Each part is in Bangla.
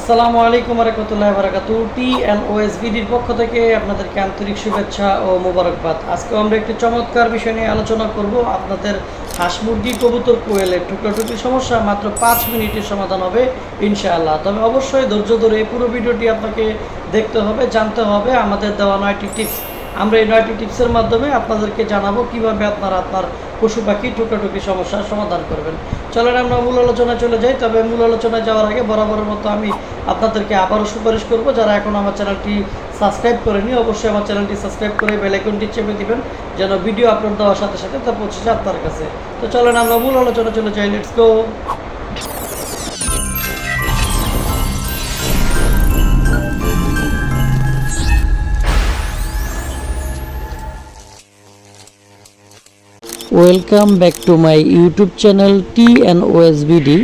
আসসালামু আলাইকুম রহমতুল্লাহ বারাকাতু টি এন পক্ষ থেকে আপনাদেরকে আন্তরিক শুভেচ্ছা ও মোবারকবাদ। আজকে আমরা একটি চমৎকার বিষয় নিয়ে আলোচনা করব আপনাদের হাঁস মুরগি, কবুতর, কোয়েলের টুকরাটুকরি সমস্যা মাত্র পাঁচ মিনিটের সমাধান হবে ইনশাআল্লাহ। তবে অবশ্যই ধৈর্য ধরে এই পুরো ভিডিওটি আপনাকে দেখতে হবে, জানতে হবে। আমাদের দেওয়া নয়টি টিপস আমরা এই নয়টি টিপসের মাধ্যমে আপনাদেরকে জানাব কীভাবে আপনারা আপনার পশু পাখি টুকরোটুকি সমস্যার সমাধান করবেন। চলেন আমরা মূল আলোচনায় চলে যাই, তবে মূল আলোচনায় যাওয়ার আগে বরাবরের মতো আমি আপনাদেরকে আবারও সুপারিশ করব। যারা এখন আমার চ্যানেলটি সাবস্ক্রাইব করেনি অবশ্যই আমার চ্যানেলটি সাবস্ক্রাইব করে বেল আইকনটি চেপে দিবেন, যেন ভিডিও আপলোড দেওয়ার সাথে সাথে তা পৌঁছে যায় আপনার কাছে। তো চলেন আমরা মূল আলোচনা চলে যাই, let's go! Welcome back to my YouTube channel T N O S B D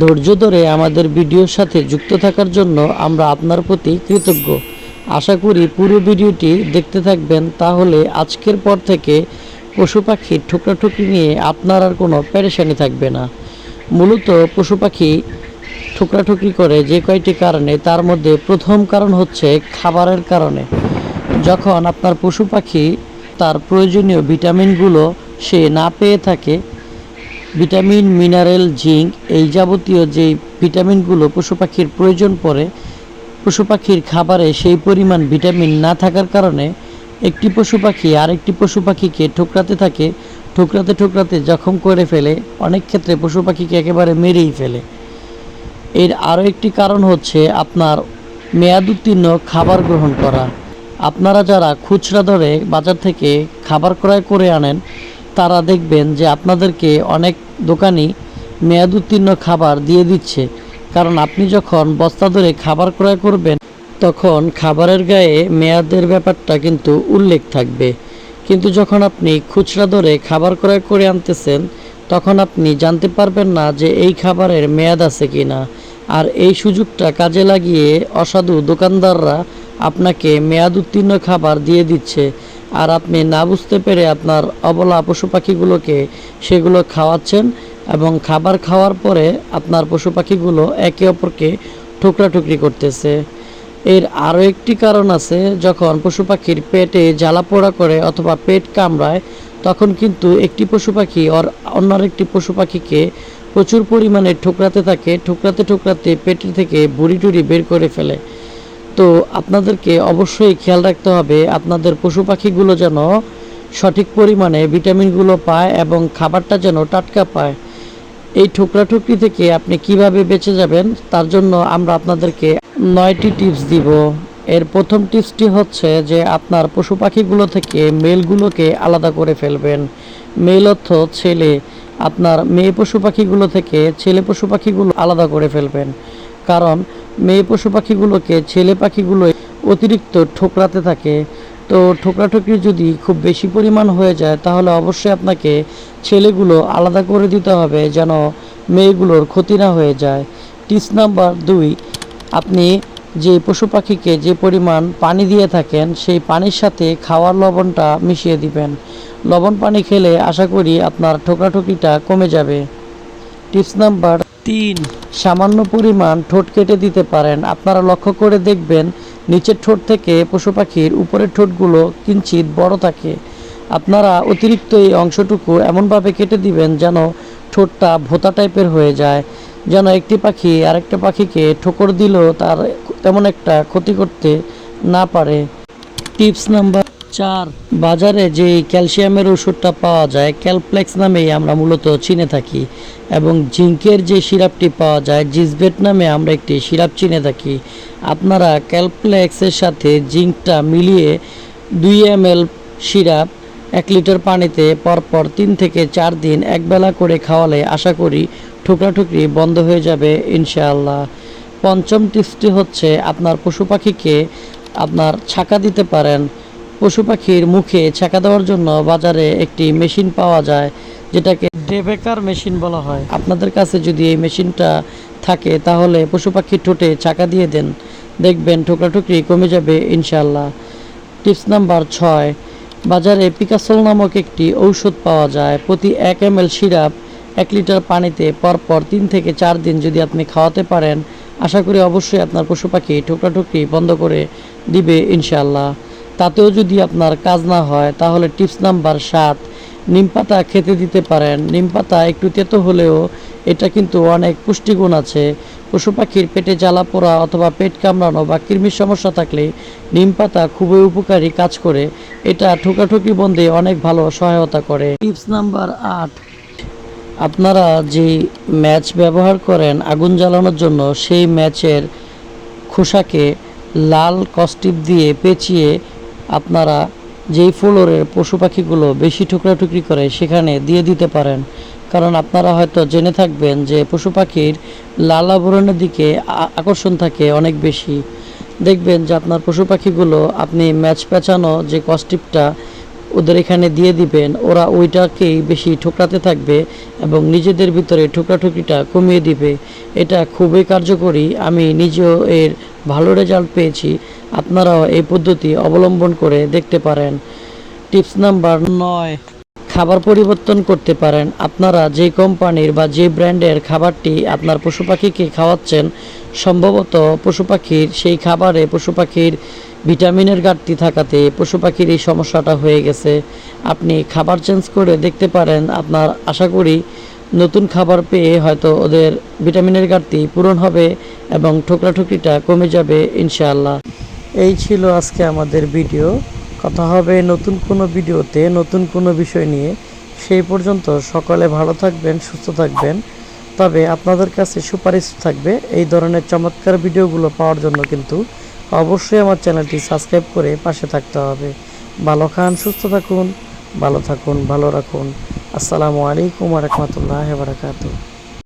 ধৈর্য ধরে আমাদের ভিডিওর সাথে যুক্ত থাকার জন্য আমরা আপনার প্রতি কৃতজ্ঞ। আশা করি পুরো ভিডিওটি দেখতে থাকবেন, তাহলে আজকের পর থেকে পশু পাখির ঠুকরাঠুকরি নিয়ে আপনার আর কোনো পেরেশানি থাকবে না। মূলত পশু পাখি ঠুকরাঠুকরি করে যে কয়টি কারণে, তার মধ্যে প্রথম কারণ হচ্ছে খাবারের কারণে। যখন আপনার পশু পাখি তার প্রয়োজনীয় ভিটামিনগুলো সে না পেয়ে থাকে ভিটামিন, মিনারেল, জিঙ্ক, এই যাবতীয় যেই ভিটামিনগুলো পশু পাখির প্রয়োজন পড়ে, পশু পাখির খাবারে সেই পরিমাণ ভিটামিন না থাকার কারণে একটি পশু পাখি আরেকটি পশু পাখিকে ঠোকরাতে থাকে। ঠোকরাতে ঠোকরাতে জখম করে ফেলে, অনেক ক্ষেত্রে পশু পাখিকে একেবারে মেরেই ফেলে। এর আরও একটি কারণ হচ্ছে আপনার মেয়াদ উত্তীর্ণ খাবার গ্রহণ করা। আপনারা যারা খুচরা দরে বাজার থেকে খাবার ক্রয় করে আনেন তারা দেখবেন যে আপনাদেরকে অনেক দোকানই মেয়াদ উত্তীর্ণ খাবার দিয়ে দিচ্ছে। কারণ আপনি যখন বস্তা ধরে খাবার ক্রয় করবেন, তখন খাবারের গায়ে মেয়াদের ব্যাপারটা কিন্তু উল্লেখ থাকবে। কিন্তু যখন আপনি খুচরা ধরে খাবার ক্রয় করে আনতেছেন, তখন আপনি জানতে পারবেন না যে এই খাবারের মেয়াদ আছে কি না আর এই সুযোগটা কাজে লাগিয়ে অসাধু দোকানদাররা আপনাকে মেয়াদ উত্তীর্ণ খাবার দিয়ে দিচ্ছে। আর আপনি না বুঝতে পেরে আপনার অবলা পশু পাখিগুলোকে সেগুলো খাওয়াচ্ছেন এবং খাবার খাওয়ার পরে আপনার পশু পাখিগুলো একে অপরকে ঠুকরাঠুকরি করতেছে। এর আরও একটি কারণ আছে, যখন পশু পাখির পেটে জ্বালা পোড়া করে অথবা পেট কামড়ায়, তখন কিন্তু একটি পশু পাখি আর অন্য একটি পশু পাখিকে প্রচুর পরিমাণে ঠুকরাতে থাকে, ঠুকরাতে ঠুকরাতে পেটের থেকে বুড়ি টুড়ি বের করে ফেলে। তো আপনাদেরকে অবশ্যই খেয়াল রাখতে হবে, আপনাদের পশু পাখিগুলো যেন সঠিক পরিমাণে ভিটামিনগুলো পায় এবং খাবারটা যেন টাটকা পায়। এই ঠুকরাঠুকরি থেকে আপনি কীভাবে বেঁচে যাবেন, তার জন্য আমরা আপনাদেরকে নয়টি টিপস দিব। এর প্রথম টিপসটি হচ্ছে যে, আপনার পশু পাখিগুলো থেকে মেলগুলোকে আলাদা করে ফেলবেন। মেল অর্থ ছেলে। আপনার মেয়ে পশু পাখিগুলো থেকে ছেলে পশু পাখিগুলো আলাদা করে ফেলবেন। কারণ মেয়ে পশু পাখিগুলোকে, ছেলে পাখিগুলো অতিরিক্ত ঠোকরাতে থাকে। তো ঠোকরাঠুকরি যদি খুব বেশি পরিমাণ হয়ে যায়, তাহলে অবশ্যই আপনাকে ছেলেগুলো আলাদা করে দিতে হবে যেন মেয়েগুলোর ক্ষতি না হয়ে যায়। টিপস নাম্বার দুই, আপনি যে পশু পাখিকে যে পরিমাণ পানি দিয়ে থাকেন, সেই পানির সাথে খাওয়ার লবণটা মিশিয়ে দিবেন। লবণ পানি খেলে আশা করি আপনার ঠোকরাঠুকরিটা কমে যাবে। টিপস নাম্বার তিন। সামান্য পরিমাণ ঠোঁট কেটে দিতে পারেন। আপনারা লক্ষ্য করে দেখবেন, নিচের ঠোঁট থেকে পশু পাখির উপরের ঠোঁটগুলো কিঞ্চিত বড় থাকে। আপনারা অতিরিক্ত এই অংশটুকু এমনভাবে কেটে দিবেন যেন ঠোঁটটা ভোতা টাইপের হয়ে যায়, যেন একটি পাখি আরেকটা পাখিকে ঠোকর দিলেও তার তেমন একটা ক্ষতি করতে না পারে। টিপস নাম্বার চার বাজারে যে ক্যালসিয়ামের ওষুধটা পাওয়া যায়, ক্যালপ্লেক্স নামেই আমরা মূলত চিনে থাকি এবং জিঙ্কের যে সিরাপটি পাওয়া যায়, জিসবেট নামে আমরা একটি সিরাপ চিনে থাকি। আপনারা ক্যালপ্লেক্সের সাথে জিঙ্কটা মিলিয়ে দুই এম সিরাপ, এক লিটার পানিতে পরপর তিন থেকে চার দিন একবেলা করে খাওয়ালে আশা করি ঠুকরাঠুকরি বন্ধ হয়ে যাবে ইনশাআল্লাহ। পঞ্চম টিপসটি হচ্ছে, আপনার পশু পাখিকে আপনার ছাকা দিতে পারেন। পশু পাখির মুখে ছাকা দেওয়ার জন্য বাজারে একটি মেশিন পাওয়া যায়, যেটাকে ডেবেকার মেশিন বলা হয়। আপনাদের কাছে যদি এই মেশিনটা থাকে, তাহলে পশু পাখির ঠোঁটে ছাকা দিয়ে দেন। দেখবেন ঠোকরাঠুকরি কমে যাবে ইনশাল্লাহ টিপস নাম্বার ছয়, বাজারে পিকাসল নামক একটি ঔষধ পাওয়া যায়। প্রতি এক এম এল সিরাপ এক লিটার পানিতে পরপর তিন থেকে চার দিন যদি আপনি খাওয়াতে পারেন, আশা করি অবশ্যই আপনার পশু পাখি ঠোকরাঠুকরি বন্ধ করে দিবে, ইনশাআল্লাহ। তাতেও যদি আপনার কাজ না হয়, তাহলে টিপস নাম্বার সাত, নিম পাতা খেতে দিতে পারেন। নিম পাতা একটু তেতো হলেও এটা কিন্তু অনেক পুষ্টিগুণ আছে। পশু পাখির পেটে জ্বালা পোড়া অথবা পেট কামড়ানো বা কৃমির সমস্যা থাকলে নিম পাতা খুবই উপকারী কাজ করে। এটা ঠোকাঠুকি বন্ধে অনেক ভালো সহায়তা করে। টিপস নাম্বার আট, আপনারা যে ম্যাচ ব্যবহার করেন আগুন জ্বালানোর জন্য, সেই ম্যাচের খোসাকে লাল কস্টিপ দিয়ে পেঁচিয়ে আপনারা যেই ফ্লোরের পশু পাখিগুলো বেশি টুকরাটুকরি করে সেখানে দিয়ে দিতে পারেন। কারণ আপনারা হয়তো জেনে থাকবেন যে পশু পাখির লাল আবরণের দিকে আকর্ষণ থাকে অনেক বেশি। দেখবেন যে আপনার পশু পাখিগুলো আপনি ম্যাচ পেঁচানো যে কস্টিপটা ওদের এখানে দিয়ে দিবেন, ওরা ওইটাকেই বেশি ঠোকরাতে থাকবে এবং নিজেদের ভিতরে ঠোকরাঠুকরিটা কমিয়ে দিবে। এটা খুবই কার্যকরী। আমি নিজেও এর ভালো রেজাল্ট পেয়েছি। আপনারাও এই পদ্ধতি অবলম্বন করে দেখতে পারেন। টিপস নাম্বার নয়, খাবার পরিবর্তন করতে পারেন। আপনারা যে কোম্পানির বা যে ব্র্যান্ডের খাবারটি আপনার পশু পাখিকে খাওয়াচ্ছেন, সম্ভবত পশু পাখির সেই খাবারে পশু পাখির ভিটামিনের ঘাটতি থাকাতে পশু পাখির এই সমস্যাটা হয়ে গেছে। আপনি খাবার চেঞ্জ করে দেখতে পারেন, আপনার আশা করি নতুন খাবার পেয়ে হয়তো ওদের ভিটামিনের ঘাটতি পূরণ হবে এবং ঠোকরাঠুকরিটা কমে যাবে ইনশাআল্লাহ। এই ছিল আজকে আমাদের ভিডিও। কথা হবে নতুন কোনো ভিডিওতে, নতুন কোনো বিষয় নিয়ে। সেই পর্যন্ত সকলে ভালো থাকবেন, সুস্থ থাকবেন। তবে আপনাদের কাছে সুপারিশ থাকবে এই ধরনের চমৎকার ভিডিওগুলো পাওয়ার জন্য কিন্তু অবশ্যই আমার চ্যানেলটি সাবস্ক্রাইব করে পাশে থাকতে হবে। ভালো খান, সুস্থ থাকুন, ভালো থাকুন, ভালো রাখুন। আসসালামু আলাইকুম রহমতুল্লাহ বারাকাতু